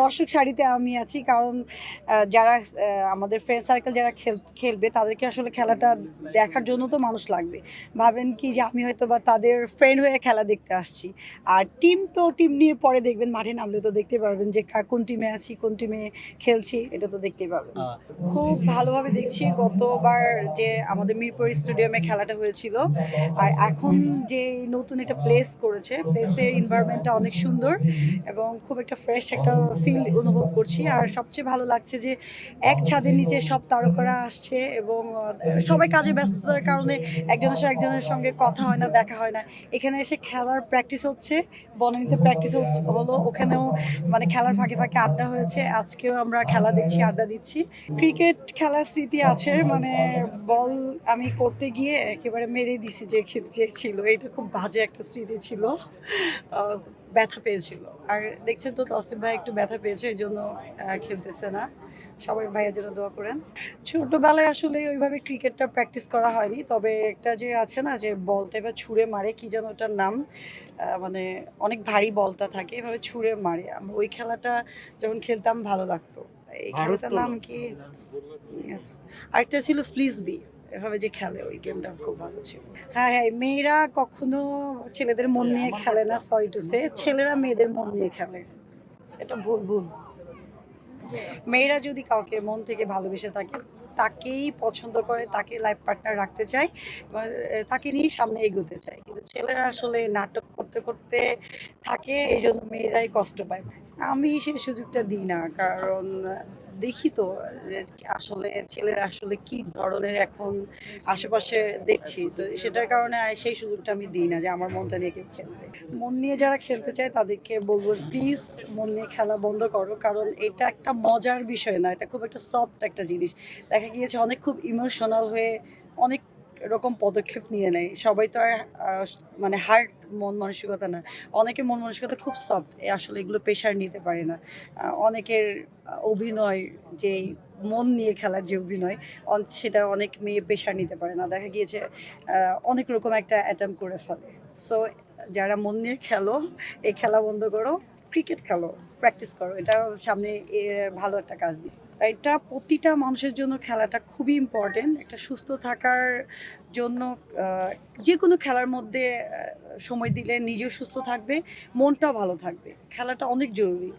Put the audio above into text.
দর্শক সারিতে আমি আছি কারণ যারা আমাদের ফ্রেন্ড সার্কেল যারা খেল খেলবে তাদেরকে আসলে খেলাটা দেখার জন্য তো মানুষ লাগবে। ভাবেন কি যে আমি হয়তো বা তাদের ফ্রেন্ড হয়ে খেলা দেখতে আসছি। আর টিম তো টিম নিয়ে পরে দেখবেন মাঠে নামলে তো দেখতে পারবেন যে কোন টিমে আছি কোন টিমে খেলছি এটা তো দেখতেই পাবেন খুব ভালোভাবে দেখছি গতবার যে আমাদের মিরপুর স্টেডিয়ামে খেলাটা হয়েছিল আর এখন যে নতুন একটা প্লেস করেছে প্লেসের এনভায়রনমেন্টটা অনেক সুন্দর এবং খুব একটা ফ্রেশ একটা ফিল অনুভব করছি। আর সবচেয়ে ভালো লাগছে যে এক ছাদের নিচে সব তারকারা আসছে এবং সবাই কাজে ব্যস্ততার কারণে একজনের সাথে একজনের সঙ্গে কথা হয় না, দেখা হয় না। এখানে এসে খেলার প্র্যাকটিস হচ্ছে, বনানীতে প্র্যাকটিস হলো। ওখানেও মানে খেলার ফাঁকে ফাঁকে আড্ডা হয়েছে। আজকেও আমরা খেলা দেখছি, আড্ডা দিচ্ছি। ক্রিকেট খেলার স্মৃতি আছে মানে বল আমি করতে গিয়ে একেবারে মেরে দিছি যে ক্ষেত্রে ছিল। এটা খুব বাজে একটা স্মৃতি ছিল। ব্যথা পেয়েছিল। আর দেখছেন তো তসিফ ভাই একটু ব্যথা পেয়েছে এই জন্য খেলতেছে না। সবাই ভাইয়ের জন্য দোয়া করেন। ছোটবেলায় আসলে ওইভাবে ক্রিকেটটা প্র্যাকটিস করা হয়নি তবে একটা যে আছে না যে বলটা এবার ছুঁড়ে মারে কি যেন ওটার নাম মানে অনেক ভারী বলটা থাকে এভাবে ছুঁড়ে মারে। ওই খেলাটা যখন খেলতাম ভালো লাগতো। এই খেলাটার নাম কি? আরেকটা ছিল ফ্লিসবি এভাবে যে খেলে ওই গেমটা খুব ভালো ছিল। হ্যাঁ হ্যাঁ মেয়েরা কখনো ছেলেদের মন নিয়ে খেলে না সরি টু সে ছেলেরা মেয়েদের মন নিয়ে খেলে। এটা ভুল ভুল। মেয়েরা যদি কাউকে মন থেকে ভালোবেসে থাকে তাকেই পছন্দ করে তাকে লাইফ পার্টনার রাখতে চায় তাকে নিয়েই সামনে এগোতে চায়। কিন্তু ছেলেরা আসলে নাটক করতে করতে থাকে এই জন্য মেয়েরাই কষ্ট পায়। আমি সেই সুযোগটা দিই না কারণ দেখি তো আসলে ছেলেরা আসলে কি ধরনের এখন আশেপাশে দেখছি। তো সেটার কারণে সেই সুযোগটা আমি দিই না যে আমার মনটা নিয়ে কেউ খেলবে। মন নিয়ে যারা খেলতে চায় তাদেরকে বলব, প্লিজ মন নিয়ে খেলা বন্ধ করো। কারণ এটা একটা মজার বিষয় না, এটা খুব একটা সফট একটা জিনিস। দেখা গিয়েছে অনেক খুব ইমোশনাল হয়ে অনেক রকম পদক্ষেপ নিয়ে নেয়। সবাই তো আর মানে হার্ড মন মানসিকতা না। অনেকে মন মানসিকতা খুব সফট আসলে এগুলো প্রেশার নিতে পারে না। অনেকের অভিনয় যে মন নিয়ে খেলার যে অভিনয় সেটা অনেক মেয়ে প্রেশার নিতে পারে না। দেখা গিয়েছে অনেক রকম একটা অ্যাটেম্প করে ফেলে। সো যারা মন নিয়ে খেলো, এই খেলা বন্ধ করো ক্রিকেট খেলো প্র্যাকটিস করো। এটা সামনে ভালো একটা কাজ দিই এটা প্রতিটা মানুষের জন্য খেলাটা খুবই ইম্পর্টেন্ট একটা সুস্থ থাকার জন্য যে কোনো খেলার মধ্যে সময় দিলে নিজেও সুস্থ থাকবে, মনটাও ভালো থাকবে। খেলাটা অনেক জরুরি।